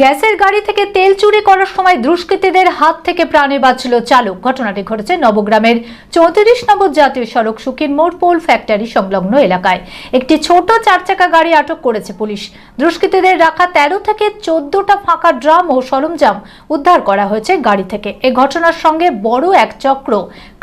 গ্যাসের গাড়ি থেকে তেল চুরি করার সময় দুষ্কৃতীদের হাত থেকে প্রাণে বাঁচল চালক। ঘটনাটি ঘটেছে নবগ্রামের চৌত্রিশ নম্বর জাতীয় সড়ক সুকিন মোড় পোল ফ্যাক্টরি সংলগ্ন এলাকায়। একটি ছোট চারচাকা গাড়ি আটক করেছে পুলিশ। দুষ্কৃতীদের রাখা তেরো থেকে চোদ্দটা ফাঁকা ড্রাম ও সরঞ্জাম উদ্ধার করা হয়েছে গাড়ি থেকে। এ ঘটনার সঙ্গে বড় এক চক্র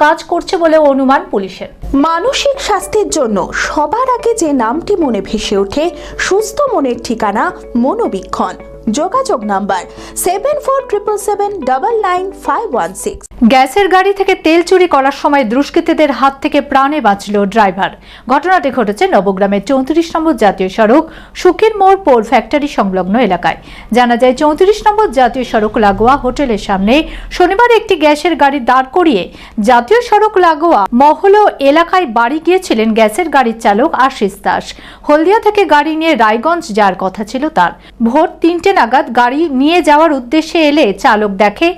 কাজ করছে বলে অনুমান পুলিশের। মানসিক স্বাস্থ্যের জন্য সবার আগে যে নামটি মনে ভেসে ওঠে, সুস্থ মনের ঠিকানা মনোবীক্ষণ। যোগাযোগ number seven four triple seven double nine five one six গ্যাসের গাড়ি থেকে তেল চুরি করার সময় দুষ্কৃতীদের হাত থেকে প্রাণে বাঁচল ড্রাইভার। ঘটনাটি ঘটেছে নবগ্রামের চৌত্রিশ নম্বর জাতীয় সড়ক সুকির মোড় পোল ফ্যাক্টরি সংলগ্ন এলাকায়। জানা যায়, চৌত্রিশ নম্বর জাতীয় সড়ক লাগোয়া হোটেলের সামনে শনিবার একটি গ্যাসের গাড়ি দাঁড় করিয়ে জাতীয় সড়ক লাগোয়া মহলো এলাকায় বাড়ি গিয়েছিলেন গ্যাসের গাড়ির চালক আশিস দাস। হলদিয়া থেকে গাড়ি নিয়ে রায়গঞ্জ যাওয়ার কথা ছিল তার। ভোর তিনটে নাগাদ গাড়ি নিয়ে যাওয়ার উদ্দেশ্যে এলে চালক দেখে,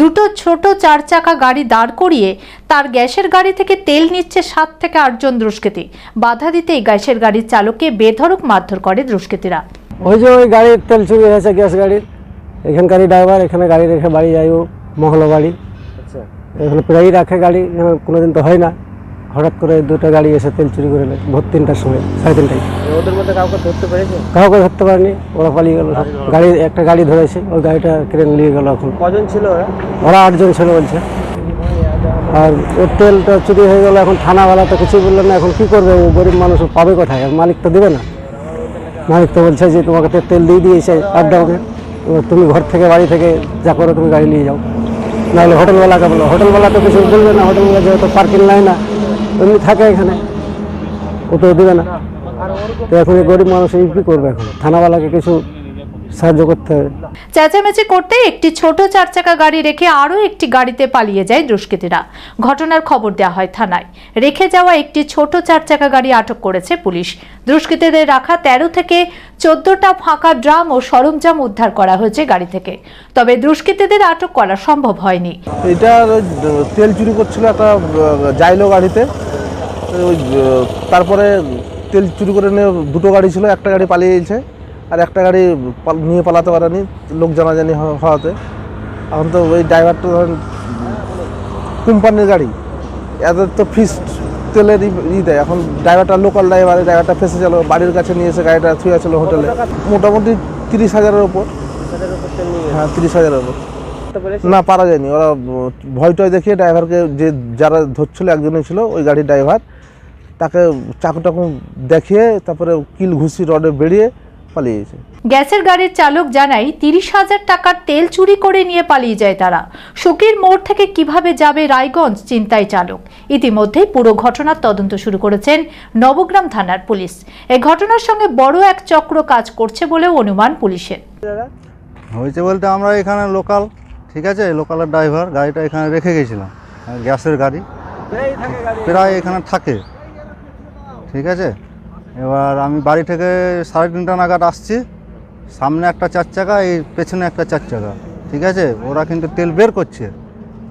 দুটো ছোট চার চাকা গাড়ি দাঁড় করিয়ে তার গ্যাসের গাড়ি থেকে তেল নিচ্ছে সাত থেকে আটজন দুষ্কৃতী। বাধা দিতেই গ্যাসের গাড়ির চালককে বেধড়ক মারধর করে দুষ্কৃতীরা। ওই যে ওই গাড়ির তেল চুরি হয়েছে, গ্যাস গাড়ির। এখানকারই ড্রাইভার, এখানে গাড়ি রেখে বাড়ি যাই ও মহলো বাড়ি। এখানে প্রায়ই রাখে গাড়ি এখানে কোনোদিন তো হয় না। হঠাৎ করে দুটো গাড়ি এসে তেল চুরি করে নেয় ভোর তিনটার সময় সাড়ে তিনটায়। ওদের মধ্যে কাউকে ধরতে পেরেছে? কাউকে ধরতে পারেনি ওরা পালিয়ে গেল। গাড়ি একটা গাড়ি ধরেছে ওই গাড়িটা ক্রেন নিয়ে গেল এখন। কজন ছিল ওরা? ওরা আটজন ছিল বলছে। আর ওর তেলটা চুরি হয়ে গেল এখন থানাওয়ালা তো কিছু বলল না এখন কি করবে? ও গরিব মানুষ পাবে কোথায়? আর মালিক তো দেবে না। মালিক তো বলছে যে তোমাকে তেল দিয়ে দিয়েছে আপ ডাউনে তুমি ঘর থেকে বাড়ি থেকে যা করো তুমি গাড়ি নিয়ে যাও। নাহলে হোটেলওয়ালাকে বলো হোটেলওয়ালা কিছু বলবে না, হোটেলওয়ালা যেহেতু পার্কিং নাই না, এমনি থাকে এখানে। ও তো দেবে না। তো এখন গরিব মানুষ এই করবে এখন? থানাওয়ালাকে কিছু সাহায্য করতে হবে। চেঁচামেচি করতে একটি ছোট চার চাকা গাড়ি রেখে আরও একটি গাড়িতে পালিয়ে যায় দুষ্কৃতীরা। ঘটনার খবর দেওয়া হয় থানায়। রেখে যাওয়া একটি ছোট চার চাকা গাড়ি আটক করেছে পুলিশ। দুষ্কৃতীদের রাখা তেরো থেকে চোদ্দটা ফাঁকা ড্রাম ও সরঞ্জাম উদ্ধার করা হয়েছে গাড়ি থেকে। তবে দুষ্কৃতীদের আটক করা সম্ভব হয়নি। এটা তেল চুরি করছিল একটা জাইলো গাড়িতে। ওই তারপরে তেল চুরি করে নিয়ে দুটো গাড়ি ছিল একটা গাড়ি পালিয়ে গেছে। আর একটা গাড়ি নিয়ে পালাতে পারেনি, লোক জানাজানি হওয়াতে। এখন তো ওই ড্রাইভারটা ধরেন কোম্পানির গাড়ি। এদের তো ফিস তেলের ই- দেয়। এখন ড্রাইভারটা লোকাল ড্রাইভার ড্রাইভারটা ফেসে গেল, বাড়ির কাছে নিয়ে এসে গাড়িটা থুয়ে ছিল হোটেলে মোটামুটি তিরিশ হাজারের ওপর হ্যাঁ তিরিশ হাজারের ওপর না, পারা যায়নি। ওরা ভয় টয় দেখিয়ে ড্রাইভারকে যে, যারা ধরছিল, একজনই ছিল, ওই গাড়ির ড্রাইভার তাকে চাকু টাকু দেখিয়ে, তারপরে কিল ঘুষি রডে বেরিয়ে গ্যাসের গাড়ির চালক জানায় তিরিশ হাজার টাকার তেল চুরি করে নিয়ে পালিয়ে যায় তারা। সুকির মোড় থেকে কীভাবে যাবে রায়গঞ্জ চিন্তায় চালক। ইতিমধ্যেই পুরো ঘটনার তদন্ত শুরু করেছেন নবগ্রাম থানার পুলিশ। এ ঘটনার সঙ্গে বড় এক চক্র কাজ করছে বলেও অনুমান পুলিশের। হয়েছে বলতে আমরা এখানে লোকাল ঠিক আছে? লোকালের ড্রাইভার গাড়িটা এখানে রেখে গেছিলাম গ্যাসের গাড়ি। প্রায় এখানে থাকে ঠিক আছে? এবার আমি বাড়ি থেকে সাড়ে তিনটা নাগাদ আসছি। সামনে একটা চার চাকা এই পেছনে একটা চার চাকা ঠিক আছে? ওরা কিন্তু তেল বের করছে।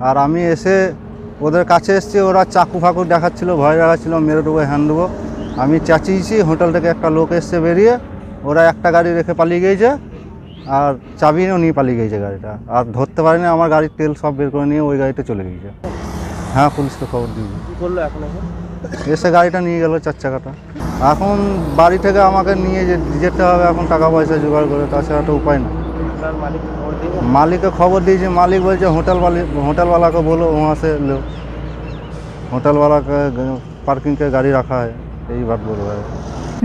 আর আমি এসে ওদের কাছে এসেছি, ওরা চাকু ফাকু দেখাচ্ছিলো, ভয় দেখাচ্ছিল, মেরে দেবো হ্যান্ড দেবো। আমি চাচিয়েছি, হোটেল থেকে একটা লোক এসছে বেরিয়ে, ওরা একটা গাড়ি রেখে পালিয়ে গিয়েছে, আর চাবিও নিয়ে পালিয়ে গিয়েছে গাড়িটা। আর ধরতে পারিনি, আমার গাড়ির তেল সব বের করে নিয়ে ওই গাড়িতে চলে গিয়েছে। হ্যাঁ পুলিশকে খবর দিয়েছি করল এখন এসে গাড়িটা নিয়ে গেল চার চাকাটা এখন বাড়ি থেকে আমাকে নিয়ে যেতে হবে এখন টাকা পয়সা জোগাড় করে তাছাড়া তো উপায় না মালিককে খবর দিয়েছি? মালিক বলছে হোটেল হোটেলওয়ালাকে বলো ও আসে লো। হোটেলওয়ালাকে পার্কিংকে গাড়ি রাখা হয় এইবার বলব।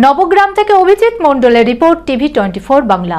নবগ্রাম থেকে অভিজিৎ মন্ডলের রিপোর্ট টিভি টোয়েন্টি বাংলা।